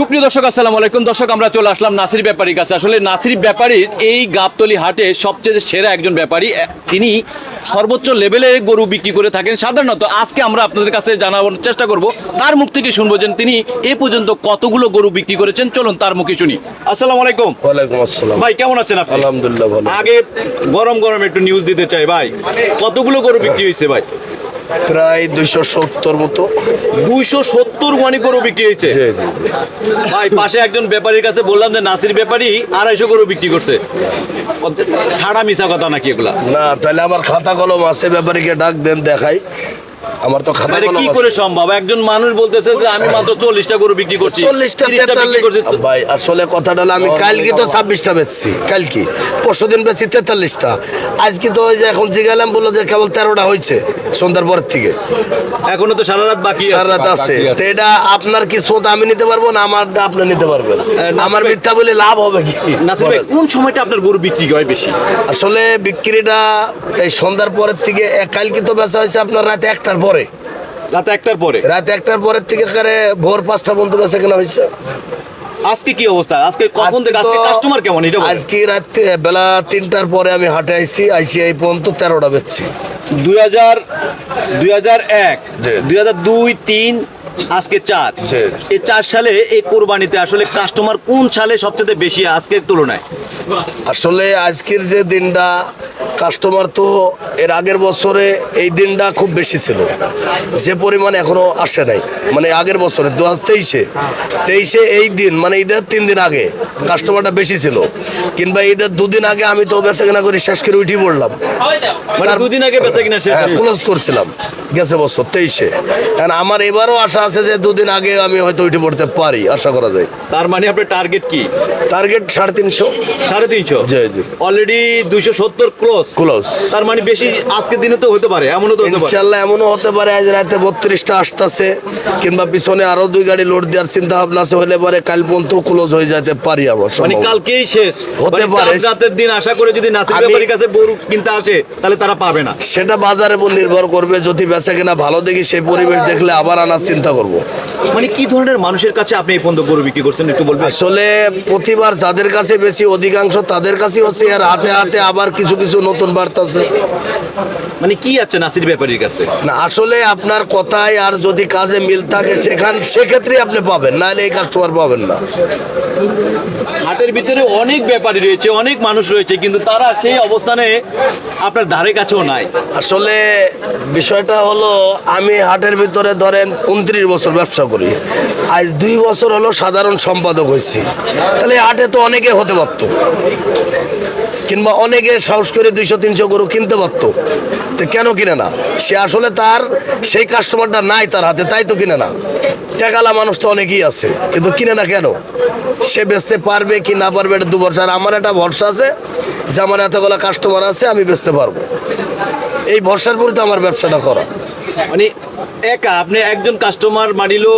সুপ্রিয় দর্শক আসসালামু আলাইকুম। দর্শক আমরা চলে আসলাম নাসির ব্যাপারীর কাছে। আসলে নাসির ব্যাপারীর এই গাবতলি হাটে সবচেয়ে সেরা একজন ব্যাপারী তিনি সর্বোচ্চ লেভেলে গরু বিক্রি করে থাকেন সাধারণত। আজকে আমরা আপনাদের কাছে জানানোর চেষ্টা করব তার মুখ থেকে শুনব যে তিনি এ পর্যন্ত কতগুলো গরু বিক্রি করেছেন। চলুন তার মুখে শুনি। আসসালামু আলাইকুম। ওয়ালাইকুম আসসালাম। ভাই কেমন আছেন আপনি? আলহামদুলিল্লাহ ভালো আগে গরম গরম একটু নিউজ দিতে চাই ভাই। কতগুলো গরু বিক্রি হয়েছে ভাই? প্রায় দুইশো সত্তর মতো। দুইশো সত্তর মানে গরু বিক্রি হয়েছে? ভাই পাশে একজন ব্যাপারীর কাছে বললাম যে নাসির ব্যাপারী আড়াইশো গরু বিক্রি করছে। ঠাড়া মিশা কথা নাকি এগুলা? না তাহলে আমার খাতা কলম আছে ব্যাপারীকে ডাক দেন দেখাই। আমার তো খাতা কি। করে সম্ভব? একজন মানুষ বলতেছে যে আমি মাত্র চল্লিশটা গরু বিক্রি করছি চল্লিশটা 30টা বিক্রি করছি। ভাই আসলে কথাটা হলো আমি কালকে তো ছাব্বিশটা বেচছি কালকে। পরশু দিন বেচছি তেতাল্লিশটা। আজকে তো ওই যে এখন জিগালাম বলল যে কেবল তেরোটা হয়েছে সন্ধ্যার পরের থেকে। এখনও তো সারা রাত বাকি আছে। সারা রাত আছে। তো এটা আপনার কিসমত আমি নিতে পারব না? আমার আপনি নিতে পারবেন। আমার মিথ্যা বলে লাভ হবে কি? কোন সময়টা আপনার গরু বিক্রি হয় বেশি? আসলে বিক্রিটা এই সন্ধ্যার পরের থেকে কালকে তো বেচা হয়েছে আপনার রাত একটার পরে। রাত একটার পরে? রাত একটার পরের থেকে করে ভোর পাঁচটা পর্যন্ত বেচা কেনা হয়েছে। আজকে কি অবস্থা? আজকে কখন থেকে আজকে আজকে কাস্টমার কেমন? এটা আজকে রাত বেলা তিনটার পরে আমি হাটে আইছি আইসি এই পর্যন্ত তেরোটা বেচছি দুই হাজার দুই হাজার এক দুই হাজার দুই তিন আজকে চার। এই চার সালে এই কোরবানিতে আসলে কাস্টমার কোন সালে সবচেয়ে বেশি? আজকের তুলনায়। আসলে আজকের যে দিনটা কাস্টমার তো এর আগের বছরে এই দিনটা খুব বেশি ছিল। যে পরিমাণ এখনও আসে নাই। মানে আগের বছরে দু হাজার তেইশে। তেইশে এই দিন মানে ঈদের তিন দিন আগে কাস্টমারটা বেশি ছিল। কিংবা ঈদের দুদিন আগে আমি তো বেচা কেনা করে শেষ করে উঠে পড়লাম। মানে তার- দুদিন আগে বেচা কিনা শেষ ক্লোজ করছিলাম গেছে বছর তেইশে। কারণ আমার এবারও আশা আছে যে দুদিন আগে আমি হয়তো উঠে পড়তে পারি আশা করা যায়। তার মানে আপনার টার্গেট কি? টার্গেট সাড়ে তিনশো। সাড়ে তিনশো? জি জি। অলরেডি দুইশো সত্তর ক্লোজ ক্লোজ তার মানে বেশি আজকের দিনে তো হতে পারে এমনও তো ইনশাল্লাহ এমনও হতে পারে আজ রাতে বত্রিশটা আসতেছে কিংবা পিছনে আরও দুই গাড়ি লোড দেওয়ার চিন্তা ভাবনা আছে হলে পরে কাল পর্যন্ত ক্লোজ হয়ে যেতে পারি আমার মানে কালকেই শেষ। হতে মানে পারে। রাতের দিন আশা করে যদি নাসির ব্যাপারীর কাছে গরু কিনতে আসে তাহলে তারা পাবে না। সেটা বাজারের উপর নির্ভর করবে যদি বেচা কিনা ভালো দেখি সেই পরিবেশ দেখলে আবার আনার চিন্তা করব। মানে কি ধরনের মানুষের কাছে আপনি এই পর্যন্ত গরু বিক্রি করছেন একটু বলবেন? আসলে প্রতিবার যাদের কাছে বেশি অধিকাংশ তাদের কাছে হচ্ছে আর হাতে হাতে আবার কিছু কিছু নতুন বার্তা আছে। মানে কি আছে নাসির ব্যাপারীর কাছে? না আসলে আপনার কথায় আর যদি কাজে মিল থাকে সেখান সেক্ষেত্রে আপনি পাবেন নাহলে এই কাস্টমার পাবেন না। হাটের ভিতরে অনেক ব্যাপারী রয়েছে অনেক মানুষ রয়েছে কিন্তু তারা সেই অবস্থানে আপনার ধারে কাছেও নাই। আসলে বিষয়টা হলো আমি হাটের ভিতরে ধরেন উনত্রিশ বছর ব্যবসা করি। আজ দুই বছর হলো সাধারণ সম্পাদক হয়েছি। তাহলে হাটে তো অনেকে হতে পারতো। কিংবা অনেকে সাহস করে দুইশো, তিনশো গরু কিনতে পারতো। তো কেন কিনে না? সে আসলে তার, সেই কাস্টমারটা নাই তার হাতে, তাই তো কিনে না। টেকালা মানুষ তো অনেকেই আছে, কিন্তু কিনে না কেন? সে বেচতে পারবে কি না পারবে এটা দু বছর আমার একটা ভরসা আছে, যে আমার এতগুলো কাস্টমার আছে, আমি বেচতে পারব। এই ভরসার উপরে তো আমার ব্যবসাটা করা। মানে একা আপনি একজন কাস্টমার মানিলো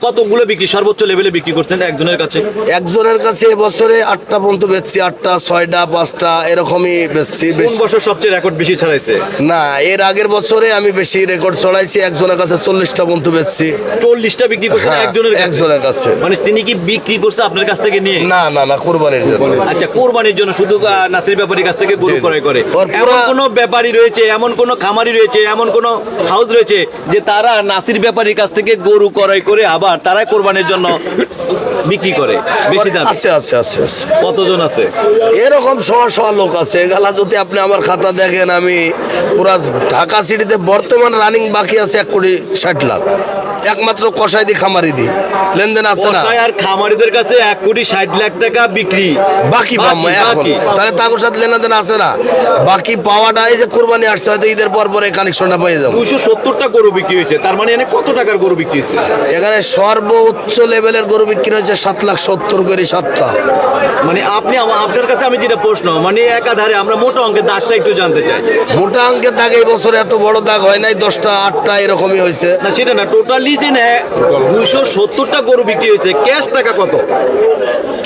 কতগুলো বিক্রি সর্বোচ্চ লেভেলে বিক্রি করছেন একজনের কাছে? একজনের কাছে এবছরে আটটা পর্যন্ত বেচছি আটটা ছয়টা পাঁচটা এরকমই বেচছি। কোন বছর সবচেয়ে রেকর্ড বেশি ছাড়াইছে? না এর আগের বছরে আমি বেশি রেকর্ড চড়াইছি একজনের কাছে চল্লিশটা পর্যন্ত বেচছি। চল্লিশটা বিক্রি করছেন হ্যাঁ, একজনের একজনের কাছে। মানে তিনি কি বিক্রি করছে আপনার কাছ থেকে নিয়ে? না না না কোরবানির জন্য। আচ্ছা কোরবানির জন্য শুধু নাসির ব্যাপারীর কাছ থেকে গরু। ক্রয় করে। এমন পুরা- কোন ব্যাপারী রয়েছে এমন কোন খামারি রয়েছে এমন কোন হাউস রয়েছে যে তারা নাসির ব্যাপারীর কাছ থেকে গরু ক্রয় করে আবার তারা কোরবানির জন্য বিক্রি করে। বেশি দাম। আছে আছে আছে আছে। কতজন আছে? এরকম সহ শহর লোক আছে। এগুলা যদি আপনি আমার খাতা দেখেন আমি পুরা ঢাকা সিটিতে বর্তমান রানিং বাকি আছে এক কোটি ষাট লাখ। একমাত্র কষাই দি খামারি দি লেনদেন আছে না? আর খামারিদের কাছে এক কোটি ষাট লাখ টাকা বিক্রি। বাকি পাবো এখন। তাহলে তাদের সাথে লেনদেন আছে না? বাকি পাওয়াটা এই যে কোরবানি আসছে হয়তো ঈদের পর পরে কানেকশনটা পেয়ে যাব। দুশো সত্তরটা গরু বিক্রি হয়েছে তার মানে এনে কত টাকার গরু বিক্রি হয়েছে? এখানে সর্বোচ্চ লেভেলের গরু বিক্রি হয়েছে সাত লাখ সত্তর করে সাতটা। মানে আপনি আপনার কাছে আমি যেটা প্রশ্ন মানে একাধারে আমরা মোটা অঙ্কের দাগটা একটু জানতে চাই। মোটা অঙ্কের দাগ এই বছর এত বড় দাগ হয় নাই দশটা আটটা এরকমই হয়েছে। না সেটা না টোটালি এই দিন দুইশো সত্তরটা গরু বিক্রি হয়েছে। ক্যাশ টাকা কত?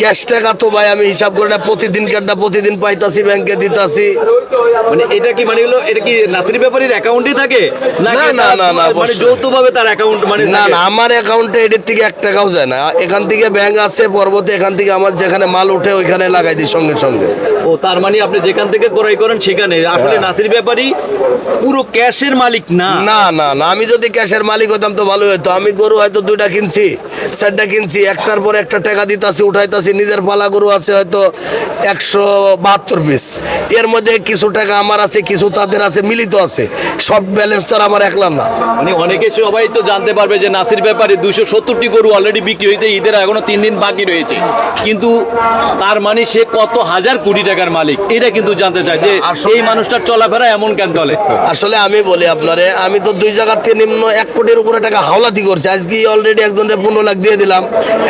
ক্যাশ টাকা তো ভাই আমি হিসাব করে না প্রতিদিন কার্ডটা প্রতিদিন পাইতাছি ব্যাংকে দিতাছি। মানে এটা কি মানে হলো এটা কি নাসির ব্যাপারীর অ্যাকাউন্টে থাকে? না, না, না, না, মানে যৌথভাবে তার অ্যাকাউন্ট মানে না না আমার অ্যাকাউন্টে এটির থেকে এক টাকাও যায় না। এখান থেকে ব্যাংক আছে পরবর্তী এখান থেকে আমার যেখানে মাল উঠে ওইখানে লাগাই দিই সঙ্গে সঙ্গে। ও তার মানে আপনি যেখান থেকে ক্রয় করেন সেখানে। আসলে হ্যাঁ। নাসির ব্যাপারী পুরো ক্যাশের মালিক না? না না না আমি যদি ক্যাশের মালিক হতাম তো ভালো হতো আমি গরু হয়তো দুইটা কিনছি চারটা কিনছি একটার পর একটা টাকা দিতাছি উঠাইতাছি নিজের পালা গরু আছে হয়তো একশো বাহাত্তর পিস এর মধ্যে কিছু টাকা আমার আছে কিছু তাদের আছে মিলিত আছে। সব ব্যালেন্স তো আমার একলা না। মানে অনেকে সবাই তো জানতে পারবে যে নাসির ব্যাপারে দুশো সত্তরটি গরু অলরেডি বিক্রি হয়েছে ঈদের এখনও তিন দিন বাকি রয়েছে। কিন্তু তার মানে সে কত হাজার কোটি টাকার মালিক। এটা কিন্তু জানতে চায় যে এই মানুষটার চলাফেরা এমন কেন চলে আসলে আমি বলি আপনারে আমি তো দুই জায়গার থেকে নিম্ন এক কোটির উপরে টাকা হাওলাতি করছি। আজকে অলরেডি একজনের পনেরো লাখ দিয়ে দিলাম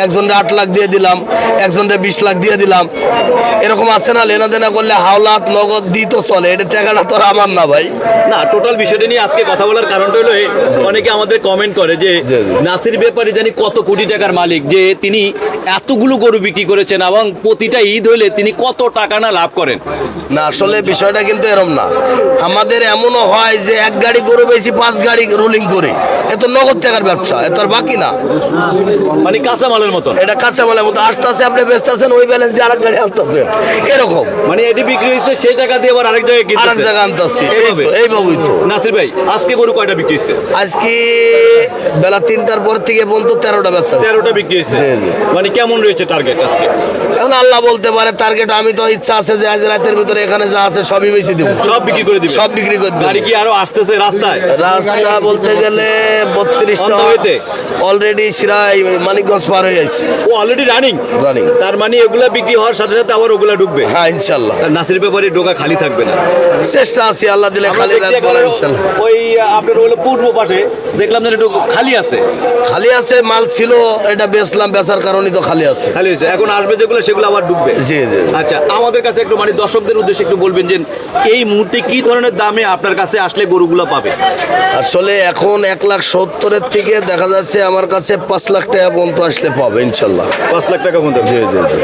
একজনের আট লাখ দিয়ে দিলাম একজনের বিশ লাখ দিয়ে দিলাম। এরকম আছে না লেনা দেনা করলে হাওলাত নগদ দিই তো চলে। এটা টাকাটা তো আমার না ভাই। না টোটাল বিষয়টা নিয়ে আজকে কথা বলার কারণটা হলো অনেকে আমাদের কমেন্ট করে যে। নাসির ব্যাপারে জানি কত কোটি টাকার মালিক যে তিনি এতগুলো গরু বিক্রি করেছেন এবং প্রতিটা ঈদ হলে তিনি কত টাকা না লাভ করেন? না আসলে বিষয়টা কিন্তু এরম না। আমাদের এমনও হয় যে এক গাড়ি গরু বেশি পাঁচ গাড়ি রুলিং করে। এত নগদ টাকার ব্যবসা এত আর বাকি না। মানে কাঁচামালের মতো এটা কাঁচামালের মতো আসতেছে আপনি বেচতেছেন ওই ব্যালেন্স দিয়ে আরেক গাড়ি আনতেছেন। এরকম। মানে এটি বিক্রি হয়েছে সেই টাকা দিয়ে আবার আরেক জায়গায় আরেক জায়গায় আনতেছি। এইভাবেই তো। নাসির ভাই আজকে গরু কয়টা বিক্রি হয়েছে? আজকে বেলা তিনটার পর থেকে পর্যন্ত তেরোটা বেচা হয়েছে। তেরোটা বিক্রি হয়েছে। মানে কেমন রয়েছে টার্গেট আজকে? এখন আল্লাহ বলতে পারে টার্গেট আমি তো ইচ্ছা আছে যে আজ রাতের ভিতরে এখানে যা আছে সবই বেশি দিব। সব বিক্রি করে দিবে? সব বিক্রি করে দেব। কি আরও আসতেছে রাস্তায়? রাস্তা বলতে গেলে বত্রিশটা On the way তে? অলরেডি সিরাই মানিকগঞ্জ পার হয়ে যাচ্ছে ও অলরেডি রানিং রানিং তার মানে এগুলা বিক্রি হওয়ার সাথে সাথে আবার ওগুলা ঢুকবে? হ্যাঁ ইনশাল্লাহ নাসির ব্যাপারে ডোকা খালি থাকবে না। চেষ্টা আছে আল্লাহ দিলে খালি রাখব এখানে ইনশাল্লাহ ওই আপনার হলো পূর্ব পাশে দেখলাম যে একটু খালি আছে। খালি আছে মাল ছিল এটা বেচলাম বেচার কারণে তো খালি আছে। খালি আছে এখন আসবে যেগুলো সেগুলো আবার ডুববে জি জি। আচ্ছা আমাদের কাছে একটু মানে দর্শকদের উদ্দেশ্যে একটু বলবেন যে এই মুহূর্তে কি ধরনের দামে আপনার কাছে আসলে গরুগুলো পাবে? আসলে এখন এক লাখ সত্তরের থেকে দেখা যাচ্ছে আমার কাছে পাঁচ লাখ টাকা পর্যন্ত আসলে পাবে ইনশাল্লাহ। পাঁচ লাখ টাকা মতো জি জি জি।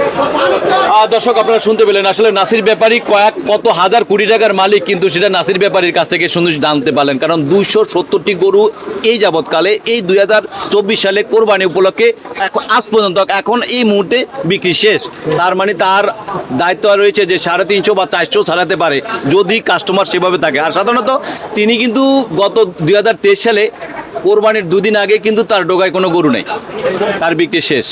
দর্শক আপনারা শুনতে পেলেন আসলে নাসির ব্যাপারী কয়েক কত হাজার কোটি টাকার মালিক কিন্তু সেটা নাসির ব্যাপারীর কাছ থেকে সুন্দর জানতে পারলেন। কারণ দুইশো সত্তরটি গরু এই যাবৎকালে এই দুই হাজার চব্বিশ সালে কোরবানি উপলক্ষে এখন আজ পর্যন্ত এখন এই মুহূর্তে বিক্রি শেষ। তার মানে তার দায়িত্ব রয়েছে যে সাড়ে তিনশো বা চারশো ছাড়াতে পারে যদি কাস্টমার সেভাবে থাকে। আর সাধারণত তিনি কিন্তু গত দুই হাজার তেইশ সালে কোরবানির দুদিন আগে কিন্তু তার ডোগায় কোনো গরু নেই। তার বিক্রি শেষ।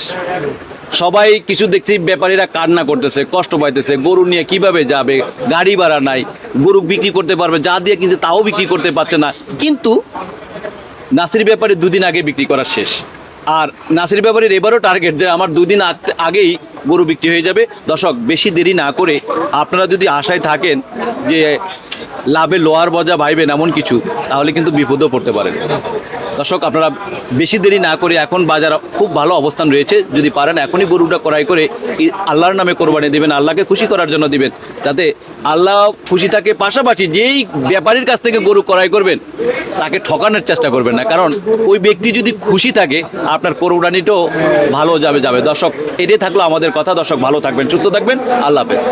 সবাই কিছু দেখছি ব্যাপারীরা কান্না করতেছে, কষ্ট পাইতেছে, গরু নিয়ে কীভাবে যাবে, গাড়ি ভাড়া নাই, গরু বিক্রি করতে পারবে, যা দিয়ে কিনছে তাও বিক্রি করতে পারছে না। কিন্তু নাসির ব্যাপারে দুদিন আগে বিক্রি করা শেষ। আর নাসির ব্যাপারের এবারও টার্গেট যে আমার দুদিন আগ- আগেই গরু বিক্রি হয়ে যাবে। দর্শক, বেশি দেরি না করে আপনারা যদি আশায় থাকেন যে লাভে লোহার বজা ভাইবেন এমন কিছু, তাহলে কিন্তু বিপদেও পড়তে পারেন। দর্শক, আপনারা বেশি দেরি না করে এখন বাজার খুব ভালো অবস্থান রয়েছে। যদি পারেন এখনই গরুটা ক্রয় করে আল্লাহর নামে কোরবানি দেবেন, আল্লাহকে খুশি করার জন্য দিবেন, যাতে আল্লাহ খুশি থাকে পাশাপাশি যেই ব্যাপারীর কাছ থেকে গরু ক্রয় করবেন, তাকে ঠকানোর চেষ্টা করবেন না। কারণ ওই ব্যক্তি যদি খুশি থাকে, আপনার কোরবানিটাও ভালো যাবে যাবে। দর্শক, এটাই থাকল আমাদের কথা। দর্শক, ভালো থাকবেন, সুস্থ থাকবেন। আল্লাহ হাফেজ।